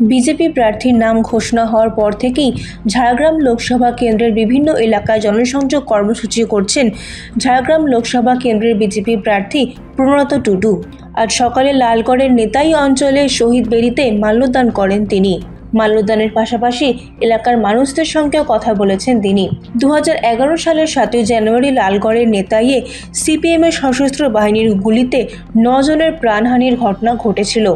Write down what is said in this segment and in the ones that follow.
BJP প্রার্থীর নাম ঘোষণা হওয়ার পর থেকেই ঝাড়গ্রাম লোকসভা কেন্দ্রের বিভিন্ন এলাকায় জনসংযোগ কর্মসূচি করছেন ঝাড়গ্রাম লোকসভা কেন্দ্রের বিজেপি প্রার্থী প্রণত টুডু। আজ সকালে লালগড়ের নেতাই অঞ্চলে শহীদ বেরিতে মাল্যদান করেন তিনি। মাল্যদানের পাশাপাশি এলাকার মানুষদের সঙ্গেও কথা বলেছেন তিনি। দু হাজার এগারো সালের সাতই জানুয়ারি লালগড়ের নেতাইয়ে সিপিএমের সশস্ত্র বাহিনীর গুলিতে নজনের প্রাণহানির ঘটনা ঘটেছিল।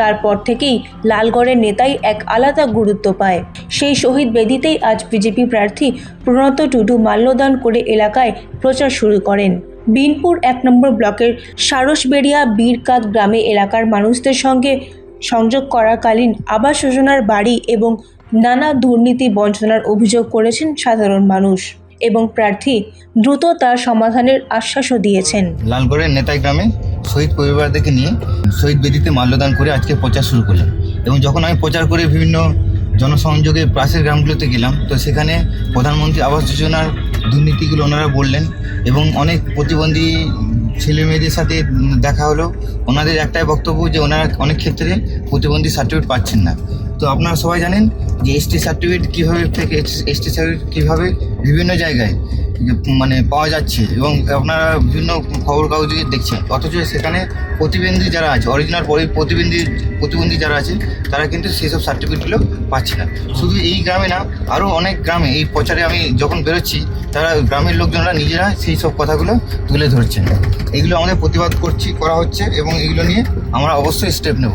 তারপর থেকেই লালগড়ের নেতাই এক আলাদা গুরুত্ব পায়। সেই শহীদ বেদিতেই আজ বিজেপি প্রার্থী প্রণত টুডু মাল্যদান করে এলাকায় প্রচার শুরু করেন। বিনপুর এক নম্বর ব্লকের সারসবেড়িয়া বীরকাত গ্রামে এলাকার মানুষদের সঙ্গে সংযোগ করাকালীন আবাস যোজনার বাড়ি এবং নানা দুর্নীতি বঞ্চনার অভিযোগ করেছেন সাধারণ মানুষ এবং প্রার্থী দ্রুত তার সমাধানের আশ্বাসও দিয়েছেন। লালগড়ের নেতাই গ্রামে শহীদ পরিবারদেরকে নিয়ে শহীদ বেদিতে মাল্যদান করে আজকে প্রচার শুরু করলাম। এবং যখন আমি প্রচার করে বিভিন্ন জনসংযোগে পাশের গ্রামগুলোতে গেলাম, তো সেখানে প্রধানমন্ত্রী আবাস যোজনার দুর্নীতিগুলো ওনারা বললেন এবং অনেক প্রতিবন্ধী ছেলে মেয়েদের সাথে দেখা হলো। ওনাদের একটাই বক্তব্য যে ওনারা অনেক ক্ষেত্রে প্রতিবন্ধী সার্টিফিকেট পাচ্ছেন না। তো আপনারা সবাই জানেন যে এসটি সার্টিফিকেট কীভাবে থেকে এসটি সার্টিফিকেট কীভাবে বিভিন্ন জায়গায় মানে পাওয়া যাচ্ছে এবং আপনারা বিভিন্ন খবর কাগজে দেখছেন। অথচ সেখানে প্রতিবন্ধী যারা আছে অরিজিনাল প্রতিবন্ধী প্রতিবন্ধী যারা আছে, তারা কিন্তু সেসব সার্টিফিকেটগুলো পাচ্ছে না। শুধু এই গ্রামে না আরও অনেক গ্রামে এই প্রচারে আমি যখন বেরোচ্ছি, তারা গ্রামের লোকজনরা নিজেরা সেই সব কথাগুলো তুলে ধরছেন। এগুলো আমাদের প্রতিবাদ করছি, করা হচ্ছে এবং এগুলো নিয়ে আমরা অবশ্যই স্টেপ নেব।